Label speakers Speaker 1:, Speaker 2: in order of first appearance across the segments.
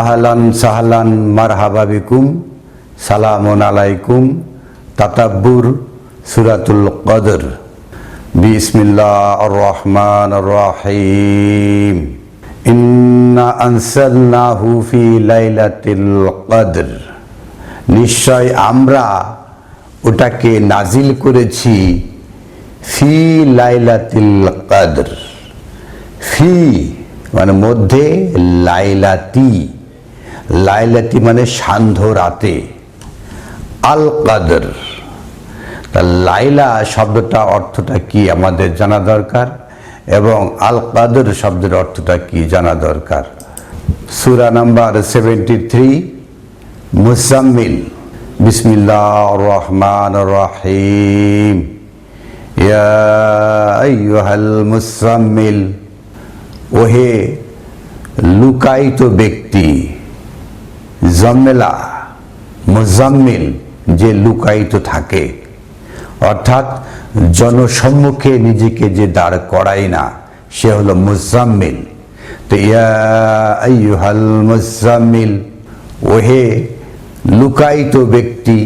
Speaker 1: আহলান সাহলান মারহাবা বিকুম, সালামুন আলাইকুম, তাতাব্বুর সুরাতুল কদর। বিসমিল্লাহ রহমান রহিম ইন্না আনসালনাহু ফি লাইলাতিল কদর। নিশ্চয় আমরা ওটাকে নাজিল করেছি ফি লাইলাতিল কদর। ফি মানে মধ্যে লাইলাতি। লাইলাতি মানে সান্ধ্য রাতে। আল কাদর তা লাইলা শব্দটা অর্থটা কি আমাদের জানা দরকার? এবং আল কাদর শব্দের অর্থটা কি জানা দরকার? সুরা নাম্বার সেভেন্টি থ্রি মুসাম্মিল বিসমিল্লাহ রহমান রহিম মুসাম্মিল ওহে লুকায়িত ব্যক্তি। জমেলা মুজাম্মিল যে লুকায়িত থাকে, অর্থাৎ জনসম্মুখে নিজেকে যে দাঁড় করায় না, সে হলো মুজাম্মিল। তো ইয়া আইয়ুহাল মুজাম্মিল, ওহে লুকায়িত ব্যক্তি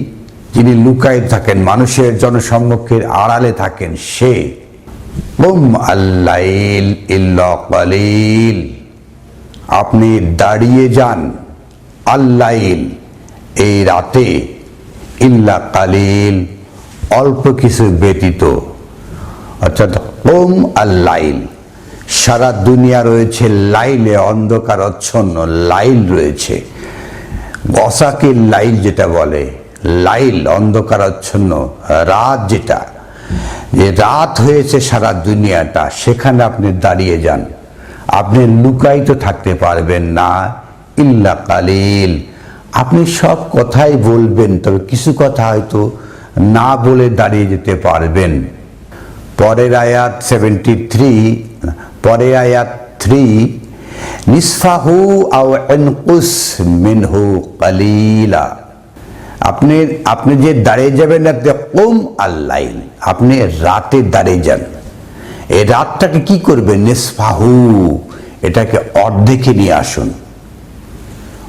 Speaker 1: যিনি লুকায়িত থাকেন, মানুষের জনসম্মুখের আড়ালে থাকেন, সে আল্লাইল ইল্লা আপনি দাঁড়িয়ে যান আল্লাইল, এই রাতে ইল্লা কালিল, অল্প কিছু ব্যতীত। অর্থাৎ ওম আল্লাইল। সারা দুনিয়া রয়েছে লাইলে, অন্ধকার অচ্ছন্ন লাইল রয়েছে। বসাকে লাইল যেটা বলে, লাইল, অন্ধকার অচ্ছন্ন রাত যেটা। যে রাত হয়েছে সারা দুনিয়াটা, সেখানে আপনি দাঁড়িয়ে যান। আপনি লুকায়িত থাকতে পারবেন না। ইল্লা কালিল। আপনি সব কথাই বলবেন, তবে কিছু কথা হয়তো না বলে দাঁড়িয়ে যেতে পারবেন। পরের আয়াত সেভেন্টি থ্রি পরের আয়াত থ্রি নিসফাহু আও এনকুস মিনহু কালিলা। আপনি আপনি যে দাঁড়িয়ে যাবেন রাতে ওম আল্লাইল আপনি রাতে দাঁড়িয়ে যান। এই রাতটাকে কি করবেন? নিসফাহু, এটাকে অর্ধেকে নিয়ে আসুন।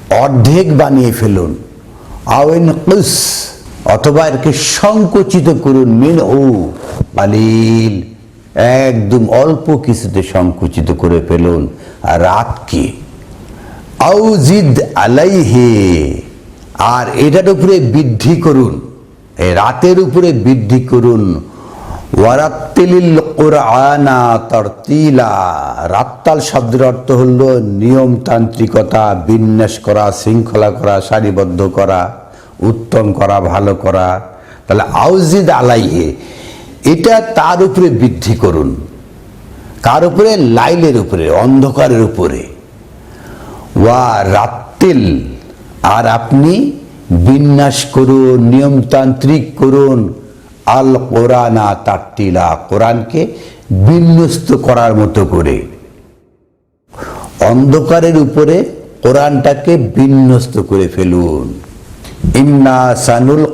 Speaker 1: অর্ধেক বানিয়ে ফেলুন। আওয়েন কুস, অথবা এরকে সংকুচিত করুন, মিন ও কালিল একদম অল্প কিছুতে সংকুচিত করে ফেলুন। আর রাতকে আউজিদ আলাইহে, আর এটার উপরে বৃদ্ধি করুন। রাতের উপরে বৃদ্ধি করুন। ওয়ারাত্তিলিল কোরআনা তরতিলা। রাত্তাল শব্দের অর্থ হল নিয়মতান্ত্রিকতা, বিন্যাস করা, শৃঙ্খলা করা, সারিবদ্ধ করা, উত্তম করা, ভালো করা। তাহলে আউজিদ আলাইহে, এটা তার উপরে বৃদ্ধি করুন। কার উপরে? লাইলের উপরে, অন্ধকারের উপরে। ওয়া রাত্তিল, আর আপনি বিন্যাস করুন, নিয়মতান্ত্রিক করুন আল কোরআনা তাত্তিলা, কোরআনকে বিন্যস্ত করার মতো করে। অন্ধকারের উপরে কোরআনটাকে বিন্যস্ত করে ফেলুন। ইন্না সানুল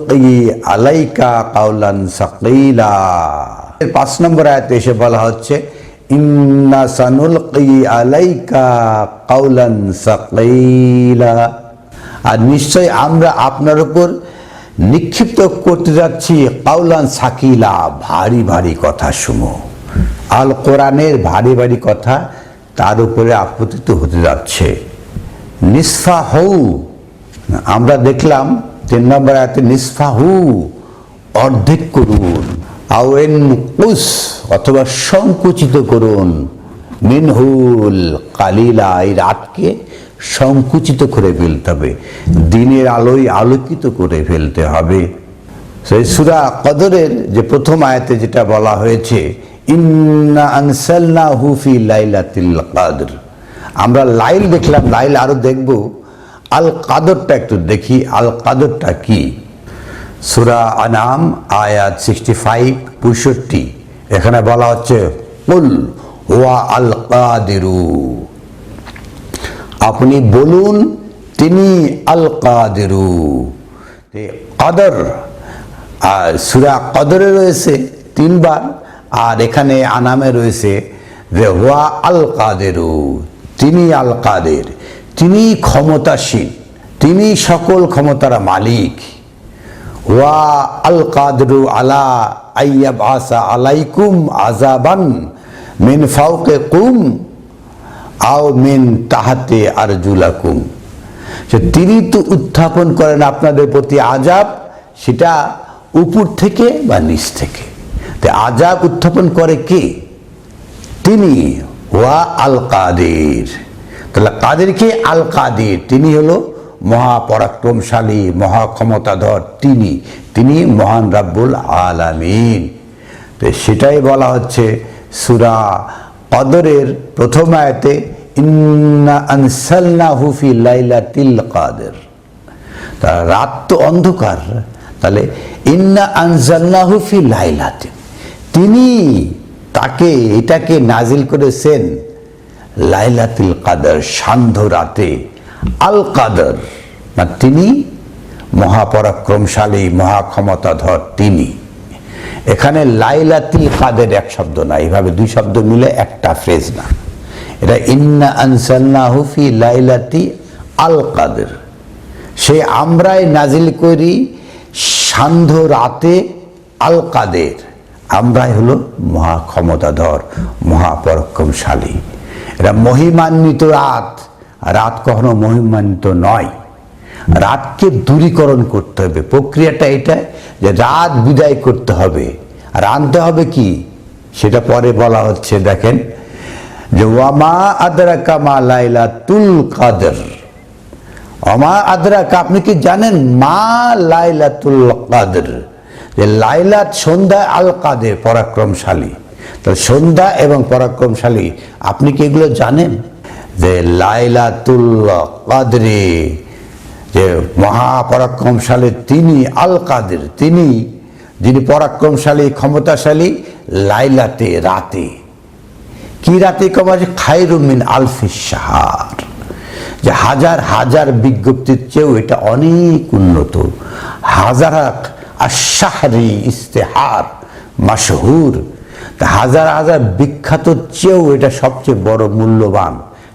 Speaker 1: আলাইকা কাউলান সাকিলা। পাঁচ নম্বর আয়াতে এসে বলা হচ্ছে, ইন্না সানুল আলাইকা কাউলান সাকিলা। আর নিশ্চয় আমরা আপনার উপর নিক্ষিপ্ত করতে যাচ্ছি কাউলান সাকিলা, ভারী ভারী কথা সমূহ আল কোরআনের ভারী ভারী কথা তার উপরে আপতিত হতে যাচ্ছে। নিসফা হউ, আমরা দেখলাম তিন নম্বর আয়াতে নিসফা হু, অর্ধেক করুন। আওয়েন কুস অথবা সংকুচিত করুন। মিনহুল কালিলা এই রাতকে সংকুচিত করে ফেলতে হবে। দিনের আলোয় আলোকিত করে ফেলতে হবে। সেই সুরা কদরের যে প্রথম আয়াতে যেটা বলা হয়েছে, ইন্না হুফি লাইলাতিল কাদর। আমরা লাইল দেখলাম, লাইল আরও দেখব। আল কাদরটা একটু দেখি, আল কাদরটা কি? সুরা আনাম, আয়াত সিক্সটি ফাইভ পঁয়ষট্টি। এখানে বলা হচ্ছে, কুল ওয়া আল কাদিরু। আপনি বলুন, তিনি আল কাদেরু কদর, আর সুরা কদরে রয়েছে তিনবার, আর এখানে আনামে রয়েছে, যে আল কাদেরু তিনি আল কাদের তিনি ক্ষমতাসীন তিনি সকল ক্ষমতার মালিক। ওয়া আল কাদরু আলা আইয়াব আসা আলাইকুম আজাবান মিন ফাউকে কুম আও মিন তাহাতে আরজুলাকুম। সে তিনি তো উত্থাপন করেন আপনাদের প্রতি আজাব, সেটা উপর থেকে বা নিচ থেকে। তো আজাব উত্থাপন করে কে? তিনি ওয়া আল কাদের তাহলে কাদেরকে আল কাদের তিনি হলো মহাপরাক্রমশালী, মহাক্ষমতাধর তিনি। তিনি মহান রাব্বুল আলামিন। তো সেটাই বলা হচ্ছে সুরা কদরের প্রথম আয়াতে ইন্না আনসালনা হুফি কাদের। তা রাত তো অন্ধকার, তাহলে ইন্না আনজাল্লাহু ফি লাইলাতে। তিনি তাকে, এটাকে নাজিল করেছেন লাইলাতুল কাদর, সান্ধ্য রাতে। আল কাদর না তিনি মহাপরাক্রমশালী, মহাক্ষমতাধর তিনি। এখানে লাইলাতিল কাদের এক শব্দ না, এইভাবে দুই শব্দ মিলে একটা ফ্রেজ না। এটা ইন্না আনসাল্লাহু ফি লাইলাতি আল কাদের সে আমরাই নাজিল করি সান্ধ্য রাতে আল কাদের আমরাই হলো মহা ক্ষমতাধর মহাপরাক্রমশালী এটা মহিমান্বিত রাত। রাত কখনো মহিমান্বিত নয়। রাতকে দূরীকরণ করতে হবে। প্রক্রিয়াটা এটা যে রাত বিদায় করতে হবে। আর আনতে হবে কি? সেটা পরে বলা হচ্ছে, দেখেন। যে ওয়ামা আদরা কামা লাইলা তুল কাদের। অমা আদরাক, আপনি কি জানেন মা লাইলাতুল কাদের? যে লাইলাত সন্ধ্যা আল কাদের, পরাক্রমশালী। তো সন্ধ্যা এবং পরাক্রমশালী, আপনি কি এগুলো জানেন? যে লাইলাতুল কাদরে, যে মহাপরাক্রমশালী তিনি আল কাদের, তিনি, যিনি পরাক্রমশালী, ক্ষমতাশালী, লাইলাতে, রাতে। কি রাতে কবা যে খাইরুমিন আলফিস সাহার যে হাজার হাজার বিজ্ঞপ্তির চেয়েও এটা অনেক উন্নত। হাজার আশাহারি ইস্তেহার মাসহুর হাজার হাজার বিখ্যাত চেয়েও এটা সবচেয়ে বড় মূল্যবান।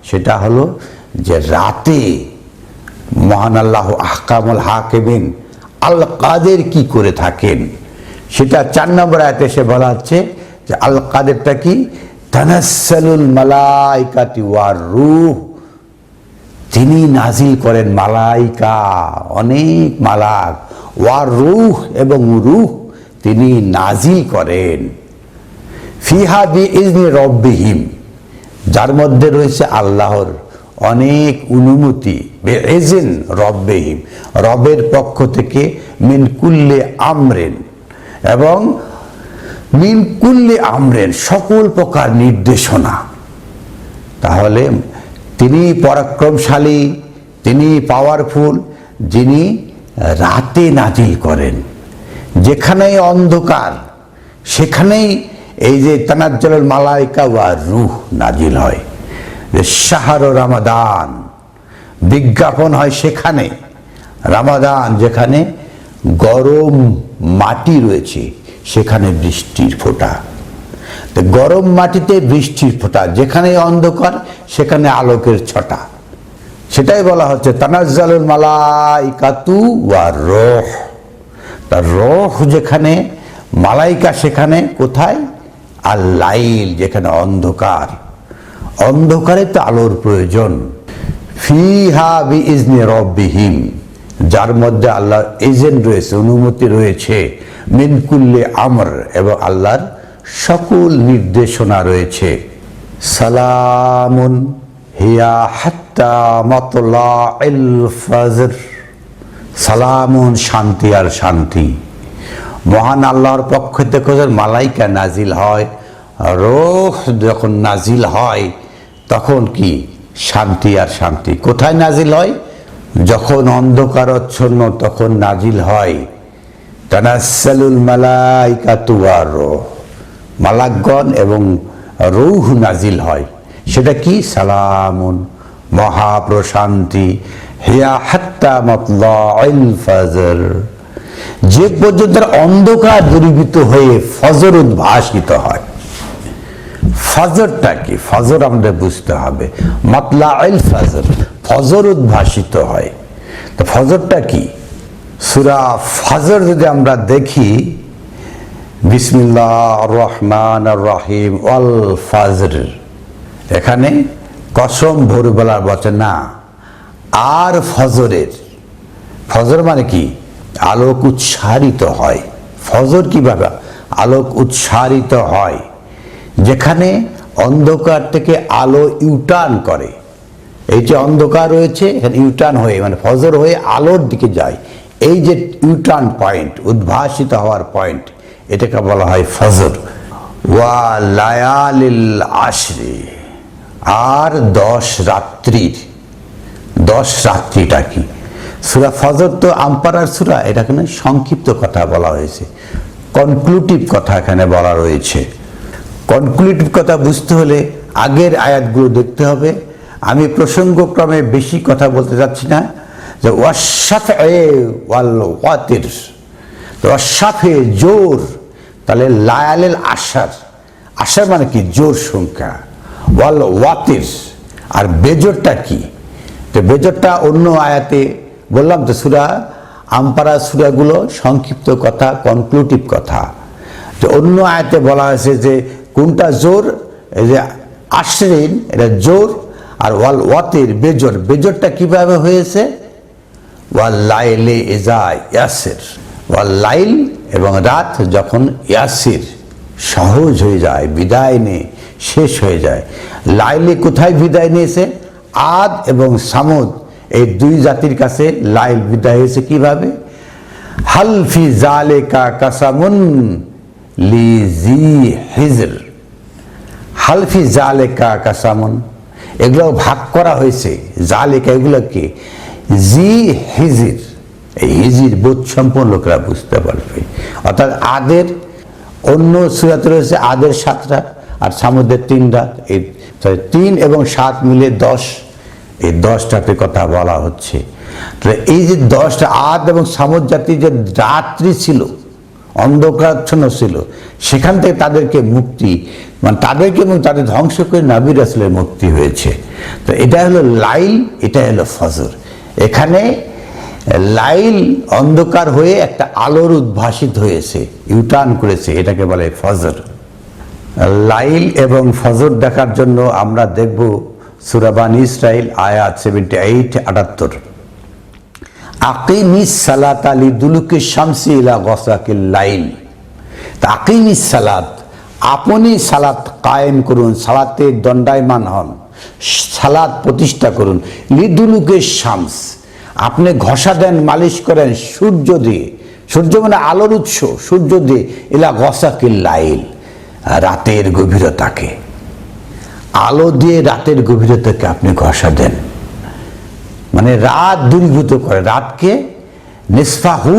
Speaker 1: সেটা হলো যে রাতে মহান আল্লাহ আহকামুল হাকেমিন আল কাদের কি করে থাকেন? সেটা চার নম্বর আয়তে এসে বলা হচ্ছে যে আল কাদেরটা কি? তানাসালুল মালাইকাতি ওয়ার রূহ। তিনি নাজিল করেন মালাইকা, অনেক মালাক। ওয়ার রুহ এবং রুহ তিনি নাজিল করেন। ফিহা বি ইজনি রব্বিহিম, যার মধ্যে রয়েছে আল্লাহর অনেক অনুমতি। এজেন রব্বেহিম, রবের পক্ষ থেকে মিনকুল্লে আমরেন এবং মিনকুল্লে আমরেন, সকল প্রকার নির্দেশনা। তাহলে তিনি পরাক্রমশালী, তিনি পাওয়ারফুল যিনি রাতে নাজিল করেন। যেখানেই অন্ধকার, সেখানেই এই যে তানাজ্জলের মালাইকা বা রুহ নাজিল হয়। যে শাহর রামাদান, বিজ্ঞাপন হয় সেখানে, রামাদান যেখানে গরম মাটি রয়েছে। সেখানে বৃষ্টির ফোঁটা। গরম মাটিতে বৃষ্টির ফোঁটা, যেখানে অন্ধকার, সেখানে আলোকের ছটা। সেটাই বলা হচ্ছে তানাজ্জালুল মালাইকাতু ওয়া রহ। তার রহ যেখানে, মালাইকা সেখানে কোথায়? আর লাইল যেখানে অন্ধকার। অন্ধকারে তো আলোর প্রয়োজন। ফিহা বি ইজনে রব্বিহিম। যার মধ্যে আল্লাহর এজেন্ট রয়েছে, অনুমতি রয়েছে মিনকুল্লে আমর এবং আল্লাহর সকল নির্দেশনা রয়েছে। সালামুন হিয়া হাত্তা মতলা ফজর। সালামুন শান্তি আর শান্তি। মহান আল্লাহর পক্ষ থেকে মালাইকা নাজিল হয়, রোহ যখন নাজিল হয়, তখন কি? শান্তি আর শান্তি। কোথায় নাজিল হয়? যখন অন্ধকারচ্ছন্ন তখন নাজিল হয় তানাসালুল মালাইকাতু আর রোহ। মালাকগণ এবং রৌহ নাজিল হয়। সেটা কি? সালামুন, মহাপ্রশান্তি। হিয়া হাত্তা মতলাইল যে পর্যন্ত অন্ধকার দূরীভূত হয়ে ফজর উদ্ভাসিত হয়। ফজরটা কি? ফজর আমাদের বুঝতে হবে। মাতলা ফজর। ফজর উদ্ভাসিত হয়। তো ফজরটা কি? সুরা ফজর যদি আমরা দেখি বিসমিল্লাহ রহমান রাহিম অল ফাজর এখানে কসম ভোরবেলা বচন, না, আর ফজরের। ফজর মানে কি? আলোক উচ্ছারিত হয়। ফজর কীভাবে? আলোক উৎসারিত হয়। যেখানে অন্ধকার থেকে আলো ইউটার্ন করে। এই যে অন্ধকার রয়েছে, এখানে ইউটার্ন হয়ে মানে ফজর হয়ে আলোর দিকে যায়। এই যে ইউটার্ন পয়েন্ট উদ্ভাসিত হওয়ার পয়েন্ট এটাকে বলা হয় ফজর। ওয়া লায়ালিল আশরে। আর দশ রাত্রির। দশ রাত্রিটা কি? সুরা ফজর তো আম্পারার সুরা এটা এখানে সংক্ষিপ্ত কথা বলা হয়েছে। কনক্লুটিভ কথা এখানে বলা রয়েছে। কনক্লুটিভ কথা বুঝতে হলে আগের আয়াতগুলো দেখতে হবে। আমি প্রসঙ্গক্রমে বেশি কথা বলতে চাচ্ছি না, যে ওয়াশাফে ওয়াল ওয়াতির তো ওয়াশাফে জোর, তাহলে লায়ালেল আশার আশার মানে কি? জোর সংখ্যা। ওয়াল ওয়াতির আর বেজোরটা কি? তো বেজরটা অন্য আয়াতে বললাম তো সুরা আমপারা সুরাগুলো সংক্ষিপ্ত কথা কনক্লুটিভ কথা। তো অন্য আয়াতে বলা হয়েছে যে কোনটা জোর? এই যে আশ্রিন, এটা জোর আর ওয়াল ওয়াতের বেজর, বেজরটা কীভাবে হয়েছে? ওয়াল লাইলে ইয়াসের। ওয়াল লাইল এবং রাত যখন ইয়াসির সহজ হয়ে যায়, বিদায় নিয়ে শেষ হয়ে যায়। লাইলে কোথায় বিদায় নিয়েছে? আদ এবং সামুদ, এই দুই জাতির কাছে লাইল বিদায় হয়েছে কীভাবে? হালফি জালেকা কাসামুন লি জি হিজর। হালফি জালেকা কাসামুন এগুলো ভাগ করা হয়েছে, জালেকা এগুলোকে। জি হিজির, এই হিজির বোধ সম্পন্ন লোকেরা বুঝতে পারবে। অর্থাৎ আদের, অন্য সুরাতে রয়েছে আদের সাতটা, আর সামুদ্রের তিন রাত এই তিন এবং সাত মিলে দশ, এই দশটাতে কথা বলা হচ্ছে। তো এই যে দশটা আদ এবং সামুদ জাতির যে রাত্রি ছিল, অন্ধকারচ্ছন্ন ছিল, সেখান থেকে তাদেরকে মুক্তি মানে তাদেরকে এবং তাদের ধ্বংস করে নাবির আসলের মুক্তি হয়েছে। তো এটা হলো লাইল, এটা হলো ফজর। এখানে লাইল অন্ধকার হয়ে একটা আলোর উদ্ভাসিত হয়েছে ইউটার্ন করেছে, এটাকে বলে ফজর। লাইল এবং ফজর দেখার জন্য আমরা দেখব সুরাবান ইসরাইল আয়াত সেভেন্টি এইট আটাত্তর। আকিমিস সালাত আলী দুলুকে শামসি ইলা গসাকিল লাইল। তা আকিমিস সালাত আপনি সালাত কায়েম করুন, সালাতে দণ্ডায়মান হন সালাদ প্রতিষ্ঠা করুন। লিদুলুকে শামস। আপনি ঘষা দেন, মালিশ করেন, সূর্য দিয়ে। সূর্য মানে আলোর উৎস, সূর্য দিয়ে। ইলা গসাকিল লাইল, রাতের গভীরতাকে। আলো দিয়ে রাতের গভীরতাকে আপনি ঘষা দেন। মানে রাত দূরীভূত করে, রাতকে নিসফাহু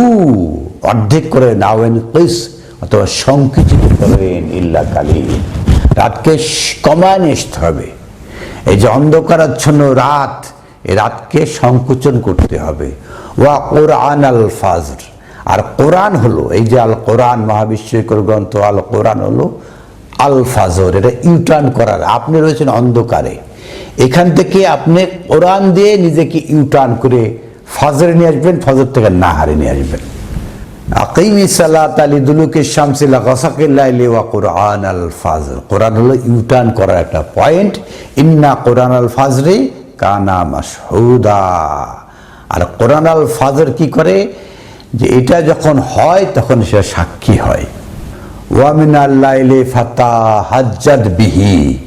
Speaker 1: অর্ধেক করে নাওয়েন কৈস অথবা সংকুচিত করেন ইল্লা কালি রাতকে কমায় আসতে হবে। এই যে অন্ধকারাচ্ছন্ন রাত, এই রাতকে সংকুচন করতে হবে। ওয়া কোরআন আল ফাজর। আর কোরআন হলো, এই যে আল কোরআন মহাবিশ্বকর গ্রন্থ আল কোরআন হলো আল ফাজর, এটা ইউটার্ন করার। আপনি রয়েছেন অন্ধকারে। এখান থেকে আপনি কোরআন দিয়ে নিজেকে ইউটার্ন করে ফজরে নিয়ে আসবেন, ফজর থেকে না হারে নিয়ে আসবেন। আকিমি সালাত আলী দুলুকে শামসিল্লা গসাকিল্লাইলি ওয়া কোরআন আল ফাজর। কোরআন হলো ইউটার্ন করার একটা পয়েন্ট ইন্না কোরআন আল ফাজরে কানা মাসহুদা আর কোরআন আল ফাজর কি করে? যে এটা যখন হয়, তখন সে সাক্ষী হয়। ওয়ামিন আল্লাইলে ফাতা হাজ্জাদ বিহি।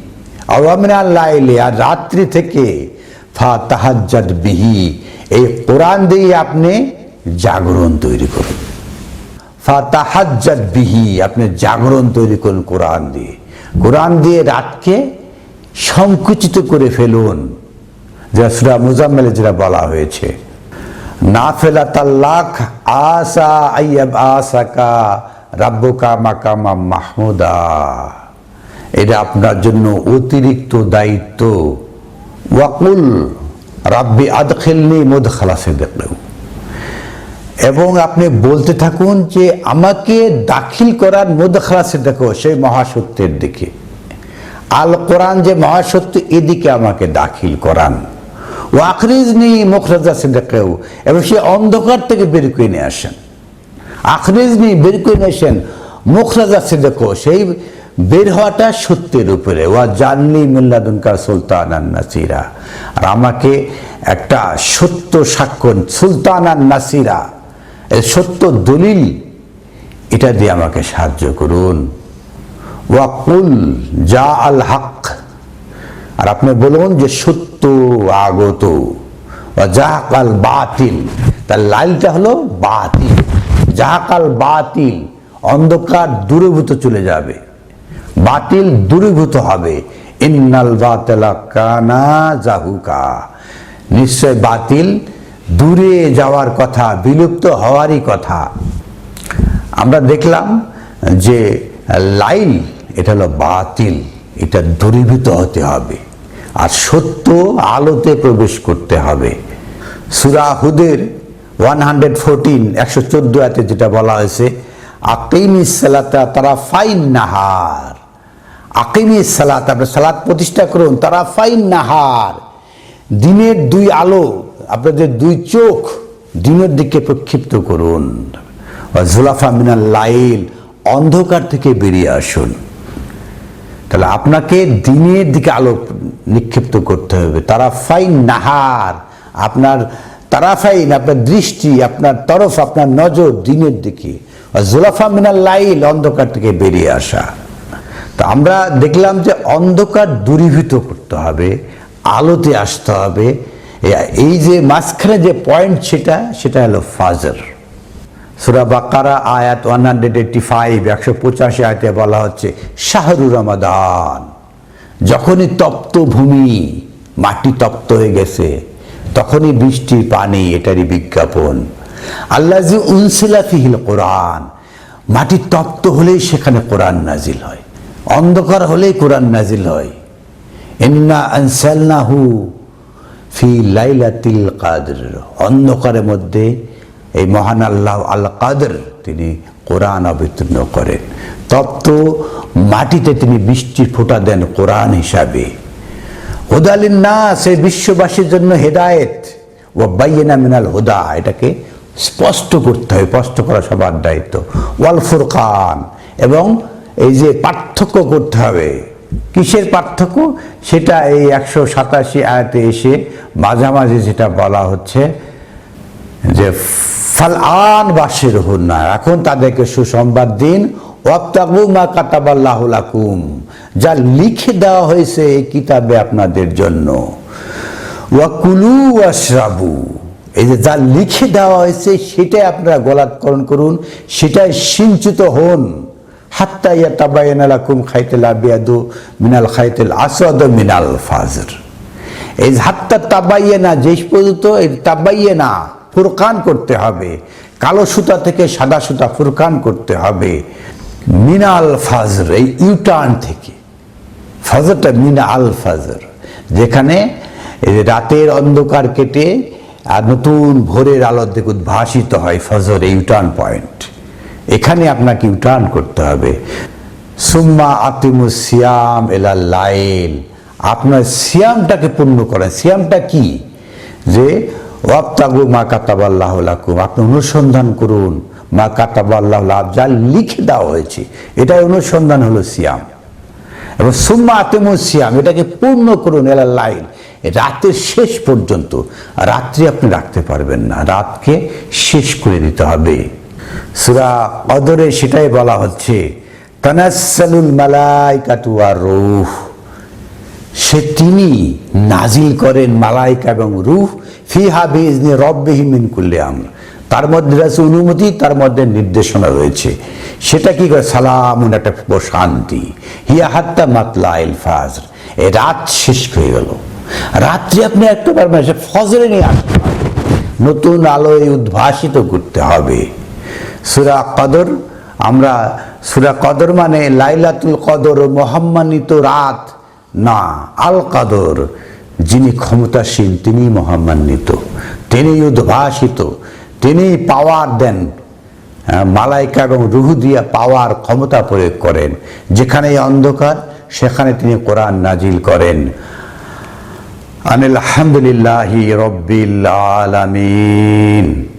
Speaker 1: আওয়ামিন আল্লাইলে আর রাত্রি থেকে ফা তাহাজ্জাদ বিহি। এই কোরআন দিয়ে আপনি জাগরণ তৈরি করুন। ফা তাহাজ্জাদ বিহি, আপনি জাগরণ তৈরি করুন কোরআন দিয়ে। কোরআন দিয়ে রাতকে সংকুচিত করে ফেলুন, যা সুরা মুজাম্মেলে যেটা বলা হয়েছে। না ফেলা তাল্লাখ আসা আইয়াব আসাকা রাব্বুকা মাকামা মাহমুদা। এটা আপনার জন্য অতিরিক্ত দায়িত্ব। ওয়াকুল, রাব্বি আদখিলনি মুদখালাসে দেখলেও এবং আপনি বলতে থাকুন যে আমাকে দাখিল করার মুদখালাসে দেখো, সেই মহাসত্যের দিকে। আল কোরআন যে মহাসত্য, এদিকে আমাকে দাখিল করান। ও আখরিজনি মুখরাজা সিদ্দিকেও, এবং সে অন্ধকার থেকে বের করে নিয়ে আসেন। আখরিজনি বের করে নিয়ে আসেন মুখরাজা সিদ্দিকও, সেই বের হওয়াটা সত্যের উপরে। ওয়া জাননি মিল্লাদুনকার সুলতান আন নাসিরা। আর আমাকে একটা সত্য সাক্ষ্য সুলতান নাসিরা সত্য দলিল, এটা দিয়ে আমাকে সাহায্য করুন। ওয়াকুল যা আল হক। আর আপনি বলুন যে সত্য আগত। জাহাকাল বাতিল। তার লাইলটা হলো বাতিল। জাহাকাল বাতিল, অন্ধকার দূরীভূত চলে যাবে। বাতিল দূরীভূত হবে। ইন্নাল বাতলা কানা জাহুকা। নিশ্চয় বাতিল দূরে যাওয়ার কথা, বিলুপ্ত হওয়ারই কথা। আমরা দেখলাম যে লাইল এটা হলো বাতিল, এটা দূরীভূত হতে হবে। আর সত্য আলোতে প্রবেশ করতে হবে। সুরাহুদের ওয়ান হান্ড্রেড ফোরটিন, একশো চোদ্দ এতে যেটা বলা হয়েছে, আকিমি সালাতা তারা ফাইন নাহার। আকিমি সালাত, আপনার সালাত প্রতিষ্ঠা করুন তারা ফাইন নাহার। দিনের দুই আলো আপনাদের দুই চোখ দিনের দিকে প্রক্ষিপ্ত করুন। জুলাফা মিনাল লাইল, অন্ধকার থেকে বেরিয়ে আসুন। তাহলে আপনাকে দিনের দিকে আলো নিক্ষিপ্ত করতে হবে। তারা ফাইন নাহার, আপনার তারা ফাইন আপনার দৃষ্টি, আপনার তরফ, আপনার নজর দিনের দিকে। জুলাফা মিনাল লাইল, অন্ধকার থেকে বেরিয়ে আসা। তো আমরা দেখলাম যে অন্ধকার দূরীভূত করতে হবে, আলোতে আসতে হবে। এই যে মাঝখানে যে পয়েন্ট সেটা সেটা হলো ফাজর। সুরা বাকারা, আয়াত ওয়ান হান্ড্রেড এইটটি ফাইভ একশো পঁচাশি আয়াতে বলা হচ্ছে, শাহরু রমাদান। যখনই তপ্ত ভূমি, মাটি তপ্ত হয়ে গেছে, তখনই বৃষ্টির পানি, এটারই বিজ্ঞাপন। আল্লাহ জি উনসিলা ফিহিল কোরআন। মাটি তপ্ত হলেই সেখানে কোরআন নাজিল হয়। অন্ধকার হলেই কোরআন নাজিল হয়। ইন্না আনসালনাহু ফি লাইলাতিল কাদর অন্ধকারের মধ্যে এই মহান আল্লাহ আল কাদর তিনি কোরআন অবতীর্ণ করেন। তপ্ত মাটিতে তিনি বৃষ্টির ফোঁটা দেন কোরআন হিসাবে। হুদালিন না সেই বিশ্ববাসীর জন্য হেদায়েত। ও বাইয়েনা মিনাল হুদা, এটাকে স্পষ্ট করতে হবে স্পষ্ট করা সবার দায়িত্ব। ওয়াল ফুরকান, এবং এই যে পার্থক্য করতে হবে। কিসের পার্থক্য? সেটা এই একশো সাতাশি আয়াতে এসে মাঝামাঝি যেটা বলা হচ্ছে যে ফাল আন বাসের না এখন তাদেরকে সুসংবাদ দিন ওয়াক্তাবু মা কাতাবাল্লাহুলাকুম যা লিখে দেওয়া হয়েছে এই কিতাবে আপনাদের জন্য। ওয়াকুলু আশরাবু এই যে যা লিখে দেওয়া হয়েছে সেটাই আপনারা গলাৎকরণ করুন, সেটাই সিঞ্চিত হন। হাত্তা ইয়া তাবায়ানা লাকুম খাইতেল আবিয়াদু মিনাল খাইতেল আসাদ মিনাল ফাজর। এই হাত্তা তাবাইয়ে না যে পর্যন্ত এই তাবাইয়ে না ফুরকান করতে হবে, কালো সুতা থেকে সাদা সুতা ফুরকান করতে হবে, মিনাল ফাজর, এই ইউটার্ন থেকে। ফজরটা মিনা আল ফজর, যেখানে রাতের অন্ধকার কেটে আর নতুন ভোরের আলোর দিকে উদ্ভাসিত হয় ফজর, এই ইউটার্ন পয়েন্ট। এখানে আপনাকে ইউটার্ন করতে হবে। সুম্মা আতিমু সিয়াম এলা লাইল। আপনার সিয়ামটাকে পূর্ণ করেন। সিয়ামটা কি? যে ওয়াক্তাগু মা কাতাবাল্লাহ লাকুম। আপনি অনুসন্ধান করুন। মা কাতাবাল্লাহ লাভ যা লিখে দেওয়া হয়েছে। এটাই অনুসন্ধান হলো সিয়াম। এবং সুম্মা আতেমু সিয়াম, এটাকে পূর্ণ করুন এলা লাইল। রাতের শেষ পর্যন্ত। রাত্রি আপনি রাখতে পারবেন না। রাতকে শেষ করে দিতে হবে। সুরা কদরে সেটাই বলা হচ্ছে তানাসালুল মালাইকাতু আর রূহ। সে তিনি নাজিল করেন মালাইকা এবং রুহ, ফিহা বিজনে রব্বেহি মিন কুল্লে আমর। তার মধ্যে রয়েছে অনুমতি, তার মধ্যে নির্দেশনা রয়েছে। সেটা কি করে? সালাম একটা শান্তি হিয়া হাত্তা মাতলা ইল ফাজর। এই রাত শেষ হয়ে গেল। রাত্রি আপনি একটা পারবেন সে ফজরে নিয়ে আসতে নতুন আলোয় উদ্ভাসিত করতে হবে। সুরা কদর, আমরা সুরা কদর মানে লাইলাতুল কদর, মহাম্মানিত রাত, না, আল কাদর। যিনি ক্ষমতাসীন তিনি মহামান্বিত তিনি উদ্ভাসিত তিনি পাওয়ার দেন। মালাইকা এবং রুহু দিয়া পাওয়ার ক্ষমতা প্রয়োগ করেন। যেখানে অন্ধকার, সেখানে তিনি কোরআন নাজিল করেন। আনিল আলহামদুলিল্লাহি রব্বিল আলামিন।